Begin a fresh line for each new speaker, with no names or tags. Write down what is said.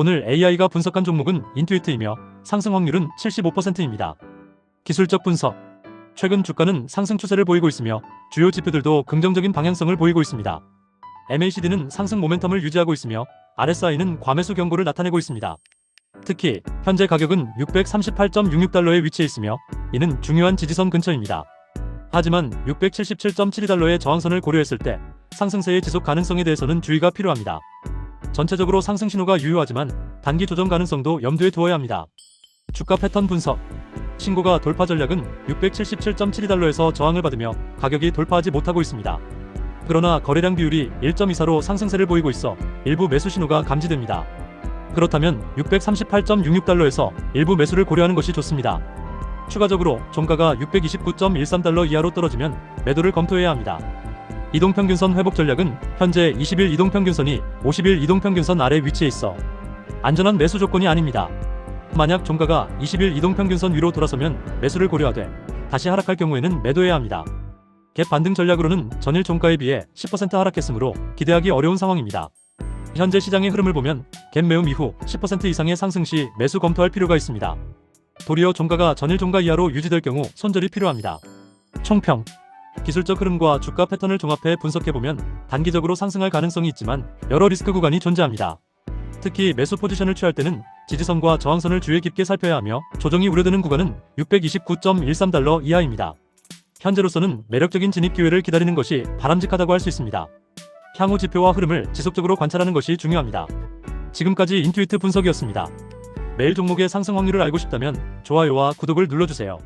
오늘 AI가 분석한 종목은 인투이트이며 상승 확률은 75%입니다. 기술적 분석. 최근 주가는 상승 추세를 보이고 있으며 주요 지표들도 긍정적인 방향성을 보이고 있습니다. MACD는 상승 모멘텀을 유지하고 있으며 RSI는 과매수 경고를 나타내고 있습니다. 특히 현재 가격은 638.66달러에 위치해 있으며 이는 중요한 지지선 근처입니다. 하지만 677.72달러의 저항선을 고려했을 때 상승세의 지속 가능성에 대해서는 주의가 필요합니다. 전체적으로 상승 신호가 유효하지만 단기 조정 가능성도 염두에 두어야 합니다. 주가 패턴 분석. 신고가 돌파 전략은 677.72달러에서 저항을 받으며 가격이 돌파하지 못하고 있습니다. 그러나 거래량 비율이 1.24로 상승세를 보이고 있어 일부 매수 신호가 감지됩니다. 그렇다면 638.66달러에서 일부 매수를 고려하는 것이 좋습니다. 추가적으로 종가가 629.13달러 이하로 떨어지면 매도를 검토해야 합니다. 이동평균선 회복 전략은 현재 20일 이동평균선이 50일 이동평균선 아래 위치해 있어 안전한 매수 조건이 아닙니다. 만약 종가가 20일 이동평균선 위로 돌아서면 매수를 고려하되 다시 하락할 경우에는 매도해야 합니다. 갭 반등 전략으로는 전일 종가에 비해 10% 하락했으므로 기대하기 어려운 상황입니다. 현재 시장의 흐름을 보면 갭 매움 이후 10% 이상의 상승 시 매수 검토할 필요가 있습니다. 도리어 종가가 전일 종가 이하로 유지될 경우 손절이 필요합니다. 총평 기술적 흐름과 주가 패턴을 종합해 분석해보면 단기적으로 상승할 가능성이 있지만 여러 리스크 구간이 존재합니다. 특히 매수 포지션을 취할 때는 지지선과 저항선을 주의 깊게 살펴야 하며 조정이 우려되는 구간은 629.13달러 이하입니다. 현재로서는 매력적인 진입 기회를 기다리는 것이 바람직하다고 할 수 있습니다. 향후 지표와 흐름을 지속적으로 관찰하는 것이 중요합니다. 지금까지 인투이트 분석이었습니다. 매일 종목의 상승 확률을 알고 싶다면 좋아요와 구독을 눌러주세요.